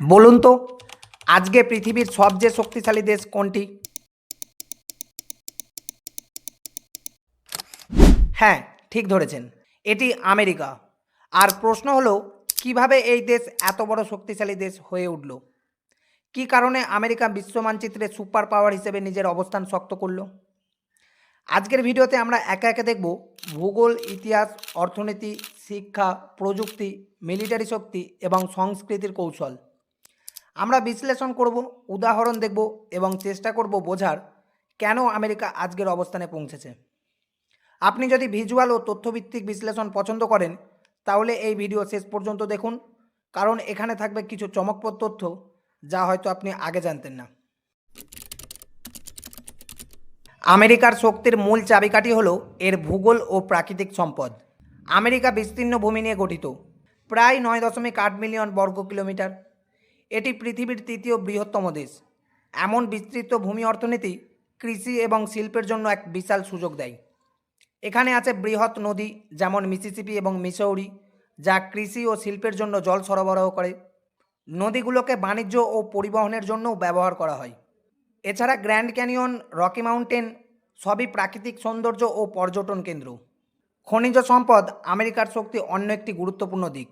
বলুন তো, আজকে পৃথিবীর সবচেয়ে শক্তিশালী দেশ কোনটি? হ্যাঁ ঠিক ধরেছেন, এটি আমেরিকা। আর প্রশ্ন হলো, কীভাবে এই দেশ এত বড় শক্তিশালী দেশ হয়ে উঠল? কী কারণে আমেরিকা বিশ্ব মানচিত্রে সুপার পাওয়ার হিসেবে নিজের অবস্থান শক্ত করল? আজকের ভিডিওতে আমরা একে একে দেখব ভূগোল, ইতিহাস, অর্থনীতি, শিক্ষা, প্রযুক্তি, মিলিটারি শক্তি এবং সংস্কৃতির কৌশল। আমরা বিশ্লেষণ করব, উদাহরণ দেখব এবং চেষ্টা করব বোঝার কেন আমেরিকা আজকের অবস্থানে পৌঁছেছে। আপনি যদি ভিজুয়াল ও তথ্যভিত্তিক বিশ্লেষণ পছন্দ করেন, তাহলে এই ভিডিও শেষ পর্যন্ত দেখুন, কারণ এখানে থাকবে কিছু চমকপ্রদ তথ্য যা হয়তো আপনি আগে জানতেন না। আমেরিকার শক্তির মূল চাবিকাঠি হল এর ভূগোল ও প্রাকৃতিক সম্পদ। আমেরিকা বিস্তীর্ণ ভূমি নিয়ে গঠিত। প্রায় নয় দশমিক আট মিলিয়ন বর্গ কিলোমিটার। এটি পৃথিবীর তৃতীয় বৃহত্তম দেশ। এমন বিস্তৃত ভূমি অর্থনীতি কৃষি এবং শিল্পের জন্য এক বিশাল সুযোগ দেয়। এখানে আছে বৃহৎ নদী, যেমন মিসিসিপি এবং মিসৌরি, যা কৃষি ও শিল্পের জন্য জল সরবরাহ করে। নদীগুলোকে বাণিজ্য ও পরিবহনের জন্যও ব্যবহার করা হয়। এছাড়া গ্র্যান্ড ক্যানিয়ন, রকি মাউন্টেন সবই প্রাকৃতিক সৌন্দর্য ও পর্যটন কেন্দ্র। খনিজ সম্পদ আমেরিকার শক্তি অন্য একটি গুরুত্বপূর্ণ দিক।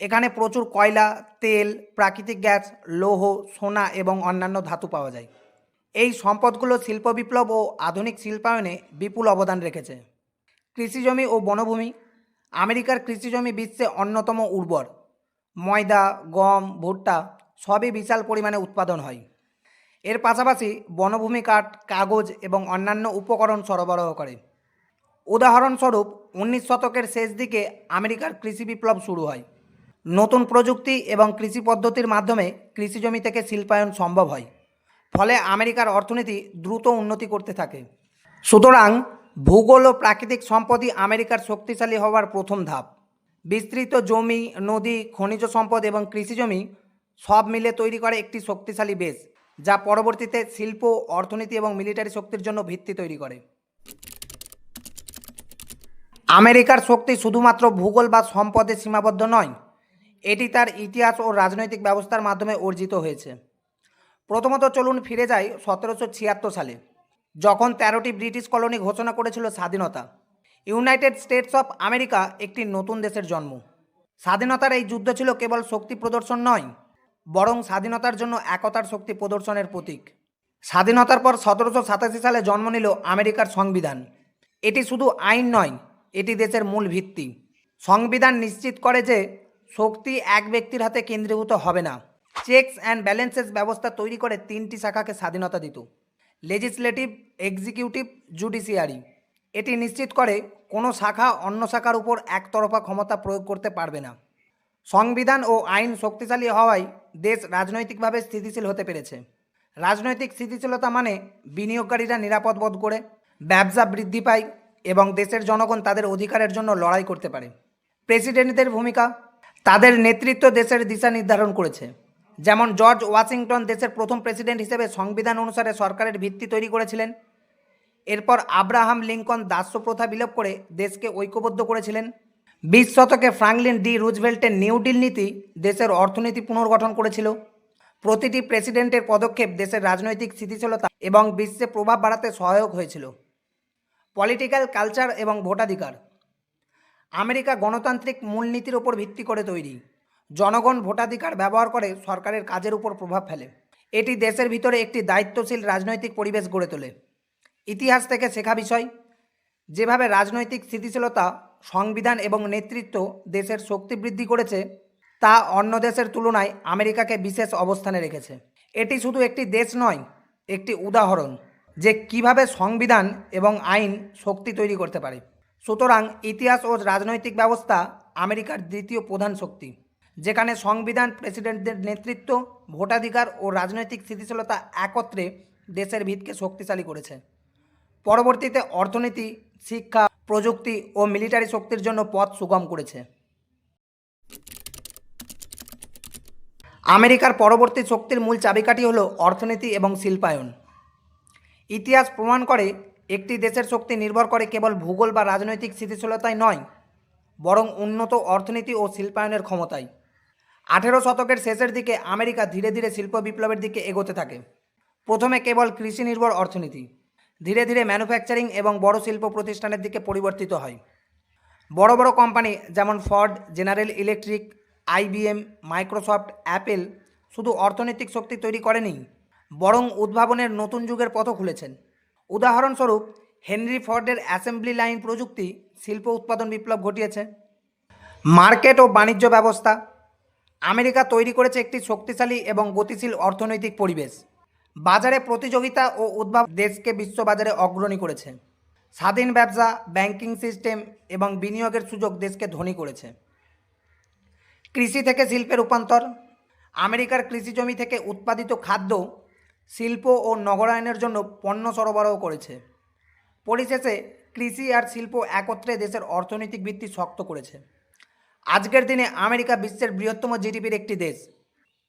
এখানে প্রচুর কয়লা, তেল, প্রাকৃতিক গ্যাস, লৌহ, সোনা এবং অন্যান্য ধাতু পাওয়া যায়। এই সম্পদগুলো শিল্প বিপ্লব ও আধুনিক শিল্পায়নে বিপুল অবদান রেখেছে। কৃষিজমি ও বনভূমি, আমেরিকার কৃষিজমি বিশ্বে অন্যতম উর্বর। ময়দা, গম, ভুট্টা সবই বিশাল পরিমাণে উৎপাদন হয়। এর পাশাপাশি বনভূমি কাঠ, কাগজ এবং অন্যান্য উপকরণ সরবরাহ করে। উদাহরণস্বরূপ, উনিশ শতকের শেষ দিকে আমেরিকার কৃষি বিপ্লব শুরু হয়। নতুন প্রযুক্তি এবং কৃষি পদ্ধতির মাধ্যমে কৃষিজমি থেকে শিল্পায়ন সম্ভব হয়। ফলে আমেরিকার অর্থনীতি দ্রুত উন্নতি করতে থাকে। সুতরাং ভূগোল ও প্রাকৃতিক সম্পদই আমেরিকার শক্তিশালী হওয়ার প্রথম ধাপ। বিস্তৃত জমি, নদী, খনিজ সম্পদ এবং কৃষিজমি সব মিলে তৈরি করে একটি শক্তিশালী বেশ, যা পরবর্তীতে শিল্প, অর্থনীতি এবং মিলিটারি শক্তির জন্য ভিত্তি তৈরি করে। আমেরিকার শক্তি শুধুমাত্র ভূগোল বা সম্পদে সীমাবদ্ধ নয় এটি তার ইতিহাস ও রাজনৈতিক ব্যবস্থার মাধ্যমে অর্জিত হয়েছে। প্রথমত চলুন ফিরে যাই সতেরোশো ছিয়াত্তর সালে, যখন তেরোটি ব্রিটিশ কলোনি ঘোষণা করেছিল স্বাধীনতা। ইউনাইটেড স্টেটস অফ আমেরিকা একটি নতুন দেশের জন্ম। স্বাধীনতার এই যুদ্ধ ছিল কেবল শক্তি প্রদর্শন নয়, বরং স্বাধীনতার জন্য একতার শক্তি প্রদর্শনের প্রতীক। স্বাধীনতার পর সতেরোশো সাতাশি সালে জন্ম নিল আমেরিকার সংবিধান। এটি শুধু আইন নয়, এটি দেশের মূল ভিত্তি। সংবিধান নিশ্চিত করে যে শক্তি এক ব্যক্তির হাতে কেন্দ্রীভূত হবে না। চেকস অ্যান্ড ব্যালেন্সেস ব্যবস্থা তৈরি করে তিনটি শাখাকে স্বাধীনতা দিত। Legislative, executive, judiciary. এটি নিশ্চিত করে কোনো শাখা অন্য শাখার উপর একতরফা ক্ষমতা প্রয়োগ করতে পারবে না। সংবিধান ও আইন শক্তিশালী হওয়ায় দেশ রাজনৈতিকভাবে স্থিতিশীল হতে পেরেছে। রাজনৈতিক স্থিতিশীলতা মানে বিনিয়োগকারীরা নিরাপদ বোধ করে, ব্যবসা বৃদ্ধি পায় এবং দেশের জনগণ তাদের অধিকারের জন্য লড়াই করতে পারে। প্রেসিডেন্টদের ভূমিকা তাদের নেতৃত্ব দেশের দিশা নির্ধারণ করেছে। যেমন জর্জ ওয়াশিংটন দেশের প্রথম প্রেসিডেন্ট হিসেবে সংবিধান অনুসারে সরকারের ভিত্তি তৈরি করেছিলেন। এরপর আব্রাহাম লিঙ্কন দাস্য প্রথা বিলোপ করে দেশকে ঐক্যবদ্ধ করেছিলেন। বিশ শতকে ফ্রাঙ্কলিন ডি রুজভেল্টের নিউ ডিল নীতি দেশের অর্থনীতি পুনর্গঠন করেছিল। প্রতিটি প্রেসিডেন্টের পদক্ষেপ দেশের রাজনৈতিক স্থিতিশীলতা এবং বিশ্বে প্রভাব বাড়াতে সহায়ক হয়েছিল। পলিটিক্যাল কালচার এবং ভোটাধিকার আমেরিকা গণতান্ত্রিক মূলনীতির ওপর ভিত্তি করে তৈরি। জনগণ ভোটাধিকার ব্যবহার করে সরকারের কাজের উপর প্রভাব ফেলে। এটি দেশের ভিতরে একটি দায়িত্বশীল রাজনৈতিক পরিবেশ গড়ে তোলে। ইতিহাস থেকে শেখা বিষয়, যেভাবে রাজনৈতিক স্থিতিশীলতা, সংবিধান এবং নেতৃত্ব দেশের শক্তি বৃদ্ধি করেছে, তা অন্য দেশের তুলনায় আমেরিকাকে বিশেষ অবস্থানে রেখেছে। এটি শুধু একটি দেশ নয়, একটি উদাহরণ যে কীভাবে সংবিধান এবং আইন শক্তি তৈরি করতে পারে। সুতরাং ইতিহাস ও রাজনৈতিক ব্যবস্থা আমেরিকার দ্বিতীয় প্রধান শক্তি, যেখানে সংবিধান প্রেসিডেন্টদের নেতৃত্ব, ভোটাধিকার ও রাজনৈতিক স্থিতিশীলতা একত্রে দেশের ভিতকে শক্তিশালী করেছে। পরবর্তীতে অর্থনীতি, শিক্ষা, প্রযুক্তি ও মিলিটারি শক্তির জন্য পথ সুগম করেছে। আমেরিকার পরবর্তী শক্তির মূল চাবিকাঠি হল অর্থনীতি এবং শিল্পায়ন। ইতিহাস প্রমাণ করে একটি দেশের শক্তি নির্ভর করে কেবল ভূগোল বা রাজনৈতিক স্থিতিশীলতায় নয়, বরং উন্নত অর্থনীতি ও শিল্পায়নের ক্ষমতায় আঠেরো শতকের শেষের দিকে আমেরিকা ধীরে ধীরে শিল্প বিপ্লবের দিকে এগোতে থাকে। প্রথমে কেবল কৃষি নির্ভর অর্থনীতি, ধীরে ধীরে ম্যানুফ্যাকচারিং এবং বড় শিল্প প্রতিষ্ঠানের দিকে পরিবর্তিত হয়। বড় বড় কোম্পানি যেমন Ford, General Electric, IBM, Microsoft, Apple শুধু অর্থনৈতিক শক্তি তৈরি করেনি, বরং উদ্ভাবনের নতুন যুগের পথও খুলেছেন। উদাহরণস্বরূপ, হেনরি ফর্ডের অ্যাসেম্বলি লাইন প্রযুক্তি শিল্প উৎপাদন বিপ্লব ঘটিয়েছে। মার্কেট ও বাণিজ্য ব্যবস্থা। আমেরিকা তৈরি করেছে একটি শক্তিশালী এবং গতিশীল অর্থনৈতিক পরিবেশ। বাজারে প্রতিযোগিতা ও উদ্ভাব দেশকে বিশ্ববাজারে অগ্রণী করেছে। স্বাধীন ব্যবসা, ব্যাংকিং সিস্টেম এবং বিনিয়োগের সুযোগ দেশকে ধনী করেছে। কৃষি থেকে শিল্পে রূপান্তর। আমেরিকার কৃষি জমি থেকে উৎপাদিত খাদ্য শিল্প ও নগরায়নের জন্য পণ্য সরবরাহ করেছে। পরিশেষে কৃষি আর শিল্প একত্রে দেশের অর্থনৈতিক ভিত্তি শক্ত করেছে। আজকের দিনে আমেরিকা বিশ্বের বৃহত্তম জিডিপির একটি দেশ।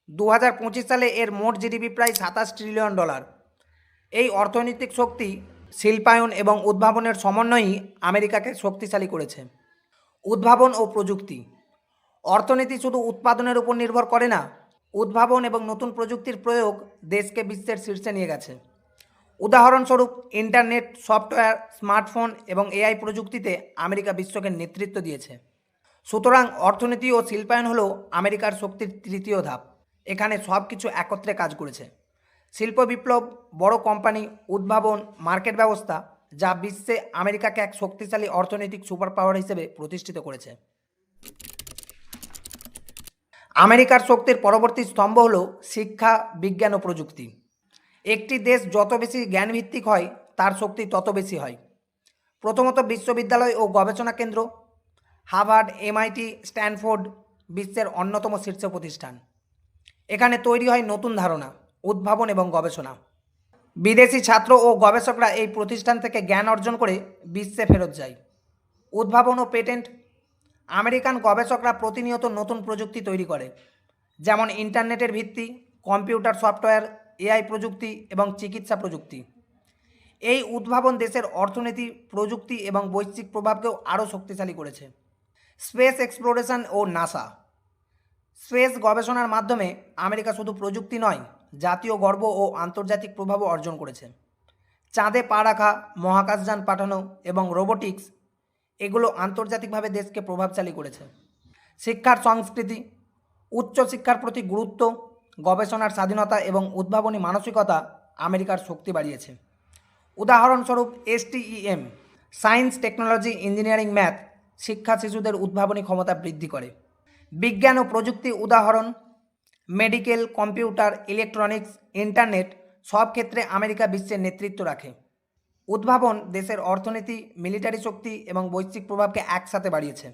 দু হাজার পঁচিশ সালে এর মোট জিডিপি প্রায় সাতাশ ট্রিলিয়ন ডলার। এই অর্থনৈতিক শক্তি শিল্পায়ন এবং উদ্ভাবনের সমন্বয়ই আমেরিকাকে শক্তিশালী করেছে। উদ্ভাবন ও প্রযুক্তি। অর্থনীতি শুধু উৎপাদনের উপর নির্ভর করে না উদ্ভাবন এবং নতুন প্রযুক্তির প্রয়োগ দেশকে বিশ্বের শীর্ষে নিয়ে গেছে। উদাহরণস্বরূপ, ইন্টারনেট, সফটওয়্যার, স্মার্টফোন এবং এআই প্রযুক্তিতে আমেরিকা বিশ্বকে নেতৃত্ব দিয়েছে। সুতরাং অর্থনীতি ও শিল্পায়ন হল আমেরিকার শক্তির তৃতীয় ধাপ। এখানে সব কিছু একত্রে কাজ করেছে। শিল্প বিপ্লব, বড় কোম্পানি, উদ্ভাবন, মার্কেট ব্যবস্থা, যা বিশ্বে আমেরিকাকে এক শক্তিশালী অর্থনৈতিক সুপার পাওয়ার হিসেবে প্রতিষ্ঠিত করেছে। আমেরিকার শক্তির পরবর্তী স্তম্ভ হল শিক্ষা, বিজ্ঞান ও প্রযুক্তি। একটি দেশ যত বেশি জ্ঞানভিত্তিক হয়, তার শক্তি তত বেশি হয়। প্রথমত বিশ্ববিদ্যালয় ও গবেষণা কেন্দ্র, হার্ভার্ড, এমআইটি, স্ট্যানফোর্ড, বিশ্বের অন্যতম শীর্ষ প্রতিষ্ঠান। এখানে তৈরি হয় নতুন ধারণা, উদ্ভাবন এবং গবেষণা। বিদেশি ছাত্র ও গবেষকরা এই প্রতিষ্ঠান থেকে জ্ঞান অর্জন করে বিশ্বে ফেরত যায়। উদ্ভাবন ও পেটেন্ট আমেরিকান গবেষকরা প্রতিনিয়ত নতুন প্রযুক্তি তৈরি করে, যেমন ইন্টারনেটের ভিত্তি, কম্পিউটার সফটওয়্যার, এআই প্রযুক্তি এবং চিকিৎসা প্রযুক্তি। এই উদ্ভাবন দেশের অর্থনীতি, প্রযুক্তি এবং বৈশ্বিক প্রভাবকেও আরও শক্তিশালী করেছে। স্পেস এক্সপ্লোরেশন ও নাসা। স্পেস গবেষণার মাধ্যমে আমেরিকা শুধু প্রযুক্তি নয়, জাতীয় গর্ব ও আন্তর্জাতিক প্রভাবও অর্জন করেছে। চাঁদে পা রাখা, মহাকাশযান পাঠানো এবং রোবোটিক্স এগুলো আন্তর্জাতিকভাবে দেশকে প্রভাবশালী করেছে। শিক্ষার সংস্কৃতি উচ্চশিক্ষার প্রতি গুরুত্ব, গবেষণার স্বাধীনতা এবং উদ্ভাবনী মানসিকতা আমেরিকার শক্তি বাড়িয়েছে। উদাহরণস্বরূপ STEM science, technology, engineering, math শিক্ষা শিশুদের উদ্ভাবনী ক্ষমতা বৃদ্ধি করে। বিজ্ঞান ও প্রযুক্তি উদাহরণ, মেডিকেল, কম্পিউটার, ইলেকট্রনিক্স, ইন্টারনেট সব ক্ষেত্রে আমেরিকা বিশ্বের নেতৃত্ব রাখে। উদ্ভাবন দেশের অর্থনীতি মিলিটারি শক্তি এবং বৈশ্বিক প্রভাবকে একসাথে বাড়িয়েছে।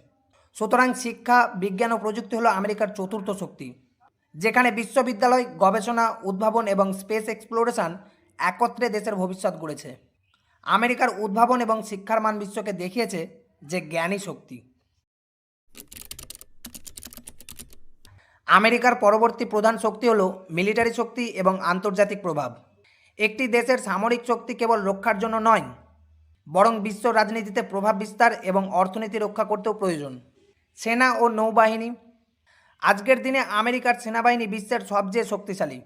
সুতরাং শিক্ষা, বিজ্ঞান ও প্রযুক্তি হলো আমেরিকার চতুর্থ শক্তি, যেখানে বিশ্ববিদ্যালয়, গবেষণা, উদ্ভাবন এবং স্পেস এক্সপ্লোরেশন একত্রে দেশের ভবিষ্যৎ গড়েছে। আমেরিকার উদ্ভাবন এবং শিক্ষার মান বিশ্বকে দেখিয়েছে যে জ্ঞানী শক্তি। আমেরিকার পরবর্তী প্রধান শক্তি হল মিলিটারি শক্তি এবং আন্তর্জাতিক প্রভাব। একটি দেশের সামরিক শক্তি কেবল রক্ষার জন্য নয়, বরং বিশ্ব রাজনীতিতে প্রভাব বিস্তার এবং অর্থনীতি রক্ষা করতেও প্রয়োজন। সেনা ও নৌবাহিনী। আজকের দিনে আমেরিকার সেনাবাহিনী বিশ্বের সবচেয়ে শক্তিশালী।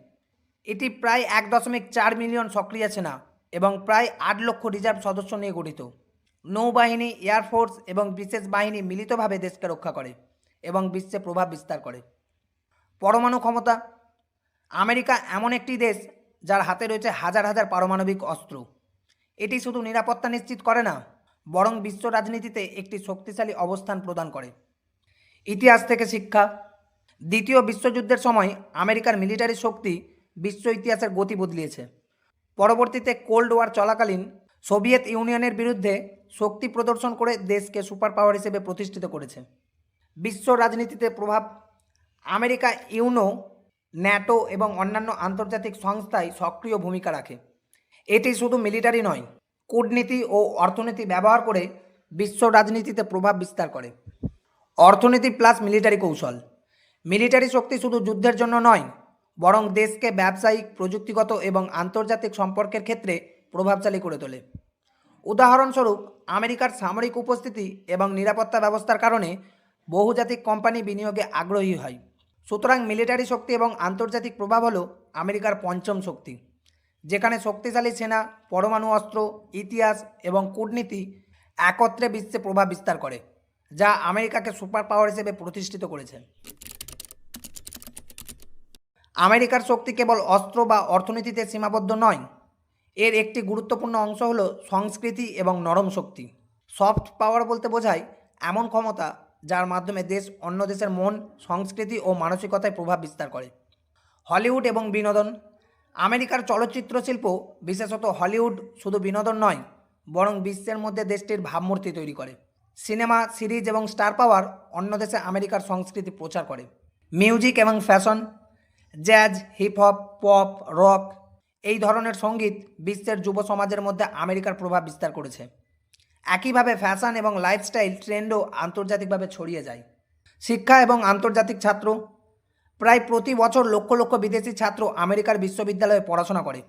এটি প্রায় এক দশমিক চার মিলিয়ন সক্রিয় সেনা এবং প্রায় আট লক্ষ রিজার্ভ সদস্য নিয়ে গঠিত। নৌবাহিনী এয়ারফোর্স এবং বিশেষ বাহিনী মিলিতভাবে দেশকে রক্ষা করে এবং বিশ্বে প্রভাব বিস্তার করে। পরমাণু ক্ষমতা। আমেরিকা এমন একটি দেশ যার হাতে রয়েছে হাজার হাজার পারমাণবিক অস্ত্র। এটি শুধু নিরাপত্তা নিশ্চিত করে না, বরং বিশ্ব রাজনীতিতে একটি শক্তিশালী অবস্থান প্রদান করে। ইতিহাস থেকে শিক্ষা। দ্বিতীয় বিশ্বযুদ্ধের সময় আমেরিকার মিলিটারি শক্তি বিশ্ব ইতিহাসের গতি বদলিয়েছে। পরবর্তীতে কোল্ড ওয়ার চলাকালীন সোভিয়েত ইউনিয়নের বিরুদ্ধে শক্তি প্রদর্শন করে দেশকে সুপার পাওয়ার হিসেবে প্রতিষ্ঠিত করেছে। বিশ্ব রাজনীতিতে প্রভাব। আমেরিকা ইউনো ন্যাটো এবং অন্যান্য আন্তর্জাতিক সংস্থায় সক্রিয় ভূমিকা রাখে। এটি শুধু মিলিটারি নয়, কূটনীতি ও অর্থনীতি ব্যবহার করে বিশ্ব রাজনীতিতে প্রভাব বিস্তার করে। অর্থনীতি প্লাস মিলিটারি কৌশল। মিলিটারি শক্তি শুধু যুদ্ধের জন্য নয়, বরং দেশকে ব্যবসায়িক, প্রযুক্তিগত এবং আন্তর্জাতিক সম্পর্কের ক্ষেত্রে প্রভাবশালী করে তোলে। উদাহরণস্বরূপ, আমেরিকার সামরিক উপস্থিতি এবং নিরাপত্তা ব্যবস্থার কারণে বহুজাতিক কোম্পানি বিনিয়োগে আগ্রহী হয়। সুতরাং মিলিটারি শক্তি এবং আন্তর্জাতিক প্রভাব হলো আমেরিকার পঞ্চম শক্তি, যেখানে শক্তিশালী সেনা, পরমাণু অস্ত্র, ইতিহাস এবং কূটনীতি একত্রে বিশ্বে প্রভাব বিস্তার করে, যা আমেরিকাকে সুপার পাওয়ার হিসেবে প্রতিষ্ঠিত করেছে। আমেরিকার শক্তি কেবল অস্ত্র বা অর্থনীতিতে সীমাবদ্ধ নয়, এর একটি গুরুত্বপূর্ণ অংশ হলো সংস্কৃতি এবং নরম শক্তি। সফট পাওয়ার বলতে বোঝায় এমন ক্ষমতা যার মাধ্যমে দেশ অন্য দেশের মন, সংস্কৃতি ও মানসিকতায় প্রভাব বিস্তার করে। হলিউড এবং বিনোদন। আমেরিকার চলচ্চিত্র শিল্প বিশেষত হলিউড, শুধু বিনোদন নয়, বরং বিশ্বের মধ্যে দেশটির ভাবমূর্তি তৈরি করে। সিনেমা, সিরিজ এবং স্টার পাওয়ার অন্য দেশে আমেরিকার সংস্কৃতি প্রচার করে। মিউজিক এবং fashion, jazz hip hop pop, rock, এই ধরনের সংগীত বিশ্বের যুব সমাজের মধ্যে আমেরিকার প্রভাব বিস্তার করেছে। একইভাবে ফ্যাশন এবং লাইফস্টাইল ট্রেন্ডও আন্তর্জাতিকভাবে ছড়িয়ে যায়। শিক্ষা এবং আন্তর্জাতিক ছাত্র, প্রায় প্রতি বছর লক্ষ লক্ষ বিদেশি ছাত্র আমেরিকার বিশ্ববিদ্যালয়ে পড়াশোনা করে।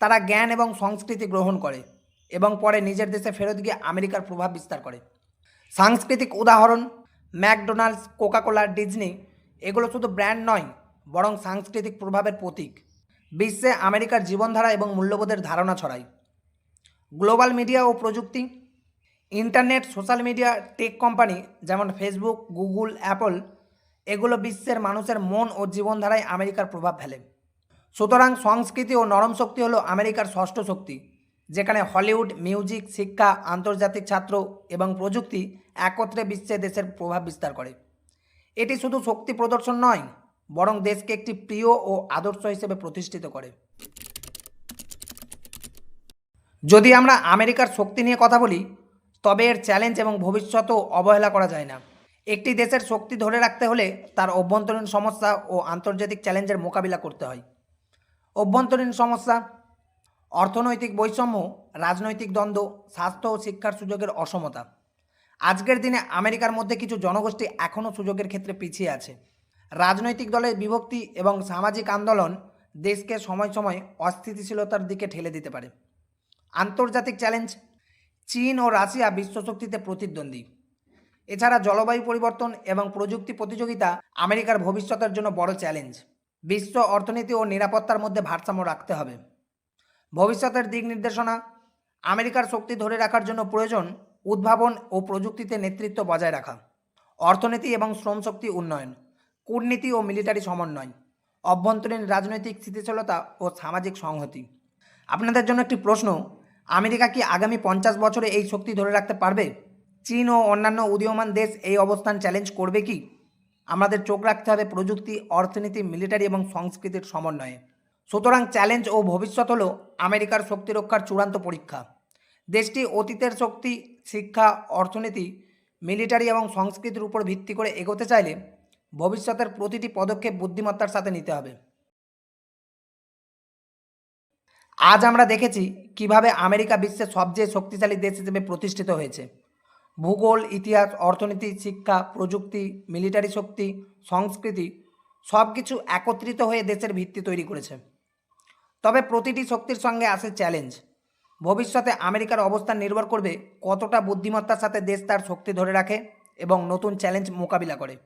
তারা জ্ঞান এবং সংস্কৃতি গ্রহণ করে এবং পরে নিজের দেশে ফেরত গিয়ে আমেরিকার প্রভাব বিস্তার করে। সাংস্কৃতিক উদাহরণ, ম্যাকডোনাল্ডস, কোকাকোলা, ডিজনি, এগুলো শুধু ব্র্যান্ড নয়, বরং সাংস্কৃতিক প্রভাবের প্রতীক। বিশ্বে আমেরিকার জীবনধারা এবং মূল্যবোধের ধারণা ছড়ায়। গ্লোবাল মিডিয়া ও প্রযুক্তি internet, social media, tech company যেমন ফেসবুক, গুগল, অ্যাপল, এগুলো বিশ্বের মানুষের মন ও জীবনধারায় আমেরিকার প্রভাব ফেলে। সুতরাং সংস্কৃতি ও নরম শক্তি হলো আমেরিকার ষষ্ঠ শক্তি, যেখানে হলিউড, মিউজিক, শিক্ষা, আন্তর্জাতিক ছাত্র এবং প্রযুক্তি একত্রে বিশ্বে দেশের প্রভাব বিস্তার করে। এটি শুধু শক্তি প্রদর্শন নয়, বরং দেশকে একটি প্রিয় ও আদর্শ হিসেবে প্রতিষ্ঠিত করে। যদি আমরা আমেরিকার শক্তি নিয়ে কথা বলি তবে এর চ্যালেঞ্জ এবং ভবিষ্যতও অবহেলা করা যায় না। একটি দেশের শক্তি ধরে রাখতে হলে তার অভ্যন্তরীণ সমস্যা ও আন্তর্জাতিক চ্যালেঞ্জের মোকাবিলা করতে হয়। অভ্যন্তরীণ সমস্যা, অর্থনৈতিক বৈষম্য, রাজনৈতিক দ্বন্দ্ব, স্বাস্থ্য ও শিক্ষার সুযোগের অসমতা। আজকের দিনে আমেরিকার মধ্যে কিছু জনগোষ্ঠী এখনও সুযোগের ক্ষেত্রে পিছিয়ে আছে। রাজনৈতিক দলের বিভক্তি এবং সামাজিক আন্দোলন দেশকে সময় সময় অস্থিতিশীলতার দিকে ঠেলে দিতে পারে। আন্তর্জাতিক চ্যালেঞ্জ চীন ও রাশিয়া বিশ্বশক্তিতে প্রতিদ্বন্দ্বী। এছাড়া জলবায়ু পরিবর্তন এবং প্রযুক্তি প্রতিযোগিতা আমেরিকার ভবিষ্যতের জন্য বড় চ্যালেঞ্জ। বিশ্ব অর্থনীতি ও নিরাপত্তার মধ্যে ভারসাম্য রাখতে হবে। ভবিষ্যতের দিক নির্দেশনা, আমেরিকার শক্তি ধরে রাখার জন্য প্রয়োজন উদ্ভাবন ও প্রযুক্তিতে নেতৃত্ব বজায় রাখা। অর্থনীতি এবং শ্রমশক্তি উন্নয়ন, কূটনীতি ও মিলিটারি সমন্বয়, অভ্যন্তরীণ রাজনৈতিক স্থিতিশীলতা ও সামাজিক সংহতি। আপনাদের জন্য একটি প্রশ্ন আমেরিকা কি আগামী পঞ্চাশ বছরে এই শক্তি ধরে রাখতে পারবে? চীন ও অন্যান্য উদীয়মান দেশ এই অবস্থান চ্যালেঞ্জ করবে কি? আমাদের চোখ রাখতে হবে প্রযুক্তি, অর্থনীতি মিলিটারি এবং সংস্কৃতির সমন্বয়ে। সুতরাং চ্যালেঞ্জ ও ভবিষ্যৎ হল আমেরিকার শক্তি রক্ষার চূড়ান্ত পরীক্ষা। দেশটি অতীতের শক্তি, শিক্ষা, অর্থনীতি মিলিটারি এবং সংস্কৃতির উপর ভিত্তি করে এগোতে চাইলে ভবিষ্যতের প্রতিটি পদক্ষেপ বুদ্ধিমত্তার সাথে নিতে হবে। আজ আমরা দেখেছি কীভাবে আমেরিকা বিশ্বের সবচেয়ে শক্তিশালী দেশ হিসেবে প্রতিষ্ঠিত হয়েছে। ভূগোল, ইতিহাস, অর্থনীতি, শিক্ষা, প্রযুক্তি, মিলিটারি শক্তি, সংস্কৃতি সব কিছু একত্রিত হয়ে দেশের ভিত্তি তৈরি করেছে। তবে প্রতিটি শক্তির সঙ্গে আসে চ্যালেঞ্জ। ভবিষ্যতে আমেরিকার অবস্থান নির্ভর করবে কতটা বুদ্ধিমত্তার সাথে দেশ তার শক্তি ধরে রাখে এবং নতুন চ্যালেঞ্জ মোকাবিলা করে।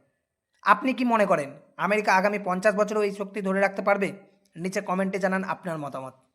আপনি কি মনে করেন, আমেরিকা আগামী পঞ্চাশ বছরও এই শক্তি ধরে রাখতে পারবে? নিচে কমেন্টে জানান আপনার মতামত।